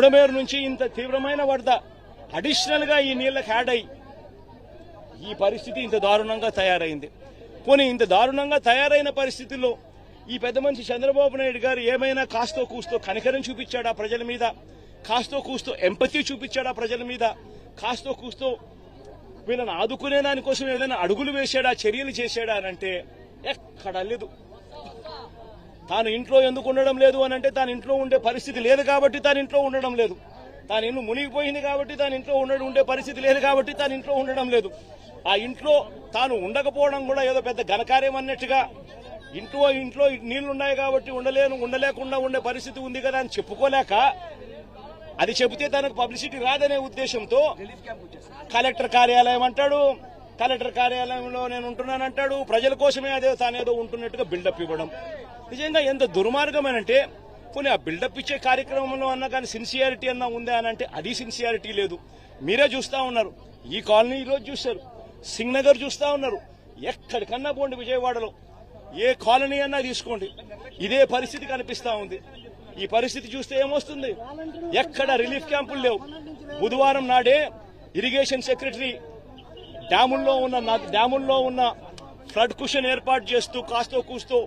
బుడమేరు నుంచి ఇంత తీవ్రమైన వరద అడిషనల్గా ఈ నీళ్ళకి యాడ్ అయ్యి ఈ పరిస్థితి ఇంత దారుణంగా తయారైంది. పోనీ ఇంత దారుణంగా తయారైన పరిస్థితుల్లో ఈ పెద్ద మనిషి చంద్రబాబు నాయుడు గారు ఏమైనా కాస్తో కూస్తో కనికరం చూపించాడా ప్రజల మీద? కాస్తో కూస్తో ఎంపతి చూపించాడా ప్రజల మీద? కాస్తో కూస్తో వీళ్ళని ఆదుకునే దానికోసం ఏదైనా అడుగులు వేశాడా చర్యలు చేశాడా అని అంటే ఎక్కడ లేదు. తాను ఇంట్లో ఎందుకు ఉండడం లేదు అని అంటే తాను ఇంట్లో ఉండే పరిస్థితి లేదు కాబట్టి తాను ఇంట్లో ఉండడం లేదు. తాను ఇల్లు మునిగిపోయింది కాబట్టి తాను ఇంట్లో ఉండడం ఉండే పరిస్థితి లేదు కాబట్టి తాను ఇంట్లో ఉండడం లేదు. ఆ ఇంట్లో తాను ఉండకపోవడం కూడా ఏదో పెద్ద ఘనకార్యం అన్నట్టుగా ఇంట్లో ఇంట్లో నీళ్ళున్నాయి కాబట్టి ఉండలేను ఉండలేకుండా ఉండే పరిస్థితి ఉంది కదా అని చెప్పుకోలేక అది చెబితే తనకు పబ్లిసిటీ రాదనే ఉద్దేశంతో కలెక్టర్ కార్యాలయం అంటాడు. కలెక్టర్ కార్యాలయంలో నేను ఉంటున్నానంటాడు. ప్రజల కోసమే అదే తానేదో ఉంటున్నట్టుగా బిల్డప్ ఇవ్వడం. నిజంగా ఎంత దుర్మార్గమేనంటే కొన్ని ఆ బిల్డప్ ఇచ్చే కార్యక్రమంలో అన్నా కానీ సిన్సియారిటీ అన్నా ఉందా అని అంటే అది సిన్సియారిటీ లేదు. మీరే చూస్తా ఉన్నారు. ఈ కాలనీ ఈరోజు రోజు చూశారు. సింగ్ నగర్ ఉన్నారు. ఎక్కడికన్నా పోండి విజయవాడలో. ఏ కాలనీ అన్నా తీసుకోండి. ఇదే పరిస్థితి కనిపిస్తూ ఉంది. ఈ పరిస్థితి చూస్తే ఏమొస్తుంది? ఎక్కడ రిలీఫ్ క్యాంపులు లేవు. బుధవారం నాడే ఇరిగేషన్ సెక్రటరీ డ్యాముల్లో ఉన్న డ్యాముల్లో ఉన్న ఫ్లడ్ కుషన్ ఏర్పాటు చేస్తూ కాస్తో కూస్తో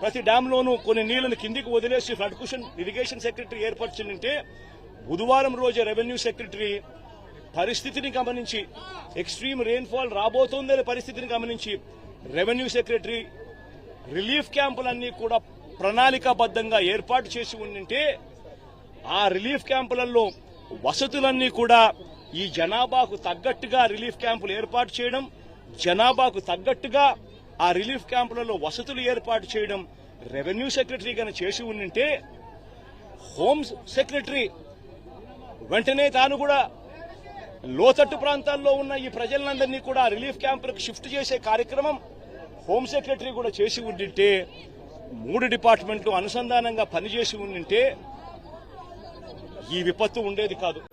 ప్రతి డ్యాంలోనూ కొన్ని నీళ్ళను కిందికి వదిలేసి ఫ్లడ్ కుషన్ ఇరిగేషన్ సెక్రటరీ ఏర్పరిచిందంటే బుధవారం రోజే రెవెన్యూ సెక్రటరీ పరిస్థితిని గమనించి ఎక్స్ట్రీమ్ రెయిన్ఫాల్ రాబోతోందనే పరిస్థితిని గమనించి రెవెన్యూ సెక్రటరీ రిలీఫ్ క్యాంపులన్నీ కూడా ప్రణాళికాబద్ధంగా ఏర్పాటు చేసి ఉండింటే ఆ రిలీఫ్ క్యాంపులలో వసతులన్నీ కూడా ఈ జనాభాకు తగ్గట్టుగా రిలీఫ్ క్యాంపులు ఏర్పాటు చేయడం జనాభాకు తగ్గట్టుగా ఆ రిలీఫ్ క్యాంపులలో వసతులు ఏర్పాటు చేయడం రెవెన్యూ సెక్రటరీ గాని చేసి ఉండింటే హోమ్ సెక్రటరీ వెంటనే తాను కూడా లోతట్టు ప్రాంతాల్లో ఉన్న ఈ ప్రజలందరినీ కూడా రిలీఫ్ క్యాంపులకు షిఫ్ట్ చేసే కార్యక్రమం హోమ్ సెక్రటరీ కూడా చేసి ఉండింటే మూడు డిపార్ట్మెంట్లు అనుసంధానంగా పనిచేసి ఉండింటే ఈ విపత్తు ఉండేది కాదు.